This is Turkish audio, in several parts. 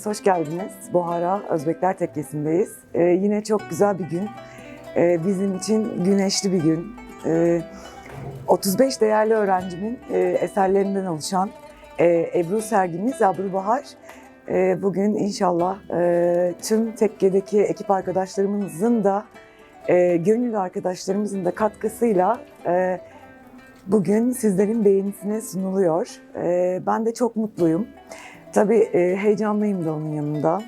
hepiniz hoş geldiniz. Buhara Özbekler Tekkesi'ndeyiz. Ee, yine çok güzel bir gün. Ee, bizim için güneşli bir gün. Ee, 35 değerli öğrencimin e, eserlerinden oluşan e, Ebru sergimiz Ebru Bahar. E, bugün inşallah e, tüm tekkedeki ekip arkadaşlarımızın da e, gönüllü arkadaşlarımızın da katkısıyla e, bugün sizlerin beğenisine sunuluyor. E, ben de çok mutluyum. Tabii e, heyecanlıyım da onun yanında.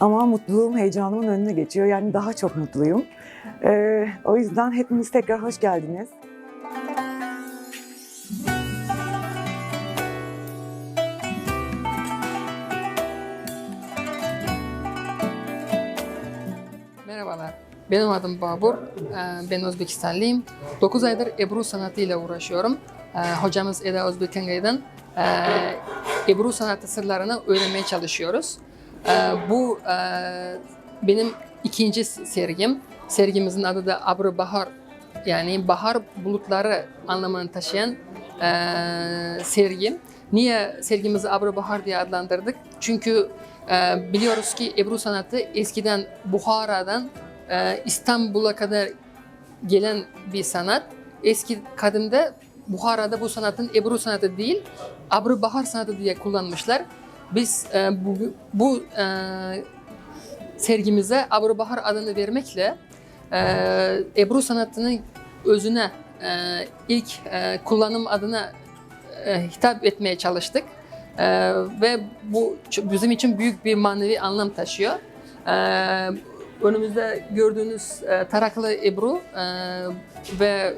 Ama mutluluğum heyecanımın önüne geçiyor. Yani daha çok mutluyum. E, o yüzden hepiniz tekrar hoş geldiniz. Merhabalar. Benim adım Babur. Ee, Ben Özbekistanlıyım. 9 aydır Ebru sanatıyla uğraşıyorum. Hocamız Eda Özbekengay'dan e, Ebru sanatı sırlarını öğrenmeye çalışıyoruz. Ee, Bu e, benim ikinci sergim. Sergimizin adı da Abru Bahar yani bahar bulutları anlamını taşıyan e, sergim. Niye sergimizi Abru Bahar diye adlandırdık? Çünkü e, biliyoruz ki Ebru sanatı eskiden Buhara'dan İstanbul'a kadar gelen bir sanat. Eski kadimde Buhara'da bu sanatın Ebru sanatı değil, Abru Bahar sanatı diye kullanmışlar. Biz e, bu, bu e, sergimize Abru Bahar adını vermekle e, Ebru sanatının özüne e, ilk e, kullanım adına e, hitap etmeye çalıştık. E, ve bu bizim için büyük bir manevi anlam taşıyor. E, önümüzde gördüğünüz e, Taraklı Ebru e, ve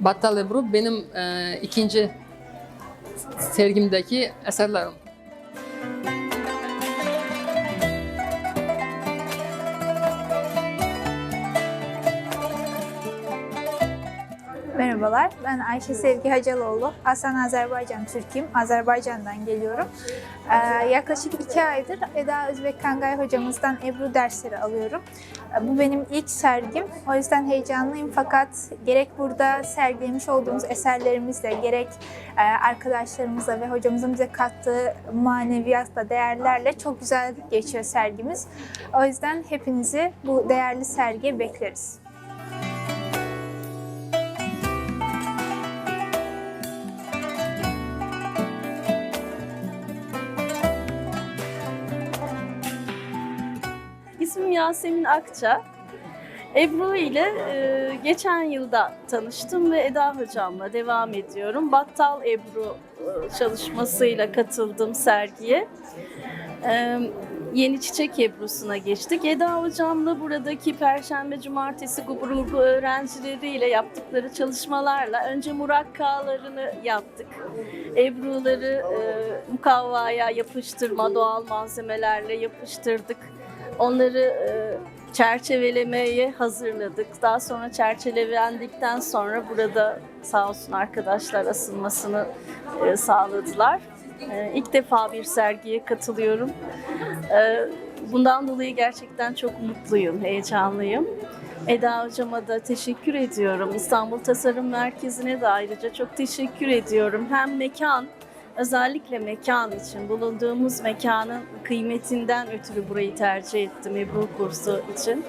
Battal Ebru benim e, ikinci sergimdeki eserlerim. Merhabalar, ben Ayşe Sevgi Hacaloğlu. Aslen Azerbaycan Türk'üm. Azerbaycan'dan geliyorum. Ee, yaklaşık iki aydır Eda Özbek Kangay hocamızdan Ebru dersleri alıyorum. Ee, bu benim ilk sergim. O yüzden heyecanlıyım fakat gerek burada sergilemiş olduğumuz eserlerimizle, gerek e, arkadaşlarımızla ve hocamızın bize kattığı maneviyatla, değerlerle çok güzel geçiyor sergimiz. O yüzden hepinizi bu değerli sergiye bekleriz. İsmim Yasemin Akça. Ebru ile e, geçen yılda tanıştım ve Eda hocamla devam ediyorum. Battal Ebru e, çalışmasıyla katıldım sergiye. E, Yeni Çiçek Ebru'suna geçtik. Eda hocamla buradaki Perşembe Cumartesi grubu öğrencileriyle yaptıkları çalışmalarla önce murakkalarını yaptık. Ebruları e, mukavvaya yapıştırma, doğal malzemelerle yapıştırdık. Onları e, çerçevelemeye hazırladık. Daha sonra çerçevelendikten sonra burada sağ olsun arkadaşlar asılmasını e, sağladılar. E, ilk defa bir sergiye katılıyorum. Bundan dolayı gerçekten çok mutluyum, heyecanlıyım. Eda hocama da teşekkür ediyorum. İstanbul Tasarım Merkezi'ne de ayrıca çok teşekkür ediyorum. Hem mekan Özellikle mekan için, bulunduğumuz mekanın kıymetinden ötürü burayı tercih ettim Ebru kursu için.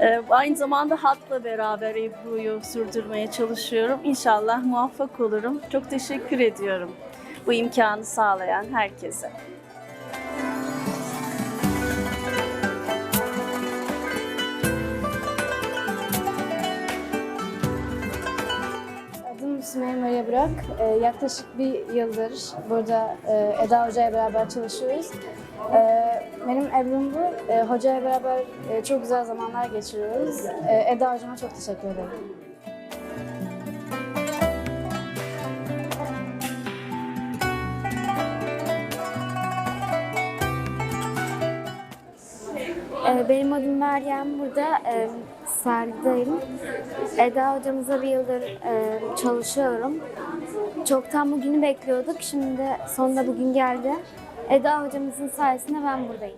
Ee, aynı zamanda hatla beraber Ebru'yu sürdürmeye çalışıyorum. İnşallah muvaffak olurum. Çok teşekkür ediyorum bu imkanı sağlayan herkese. Burak. Ee, yaklaşık bir yıldır burada e, Eda Hoca ile beraber çalışıyoruz. Ee, benim Ebru'm bu. Ee, Hoca ile beraber e, çok güzel zamanlar geçiriyoruz. Ee, Eda Hocama çok teşekkür ederim. Ee, Benim adım Meryem. Burada e, sergideyim. Eda hocamıza bir yıldır e, çalışıyorum. Çoktan bugünü bekliyorduk. Şimdi sonunda bugün geldi. Eda hocamızın sayesinde ben buradayım.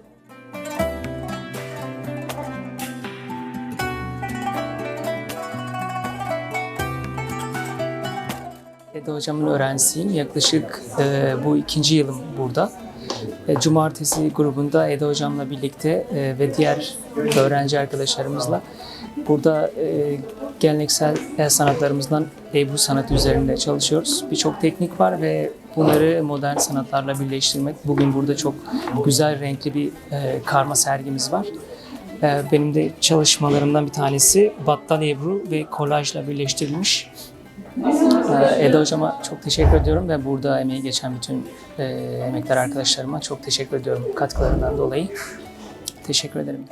Eda hocamın öğrencisiyim. Yaklaşık e, bu ikinci yılım burada. E, Cumartesi grubunda Eda hocamla birlikte e, ve diğer öğrenci arkadaşlarımızla burada e, geleneksel el sanatlarımızdan Ebru sanatı üzerinde çalışıyoruz. Birçok teknik var ve bunları modern sanatlarla birleştirmek. Bugün burada çok güzel renkli bir e, karma sergimiz var. E, benim de çalışmalarımdan bir tanesi battal Ebru ve kolajla birleştirilmiş. Ee, Eda hocama çok teşekkür ediyorum ve burada emeği geçen bütün e, emekler arkadaşlarıma çok teşekkür ediyorum katkılarından dolayı. Teşekkür ederim.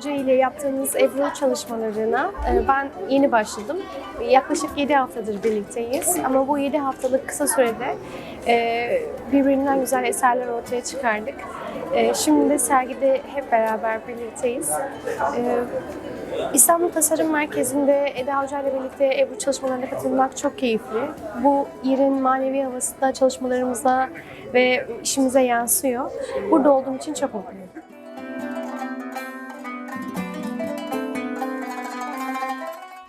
Hoca ile yaptığımız Ebru çalışmalarına e, ben yeni başladım. Yaklaşık 7 haftadır birlikteyiz ama bu 7 haftalık kısa sürede e, birbirinden güzel eserler ortaya çıkardık. E, Şimdi de sergide hep beraber birlikteyiz. İstanbul Tasarım Merkezi'nde Eda Hoca ile birlikte Ebru çalışmalarına katılmak çok keyifli. Bu yerin manevi havası da çalışmalarımıza ve işimize yansıyor. Burada olduğum için çok mutluyum.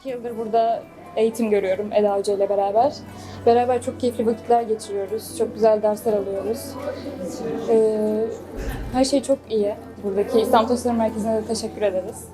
İki yıldır burada eğitim görüyorum Eda Hoca ile beraber. Beraber çok keyifli vakitler geçiriyoruz. Çok güzel dersler alıyoruz. Ee, her şey çok iyi. Buradaki İstanbul Tasarım Merkezi'ne de teşekkür ederiz.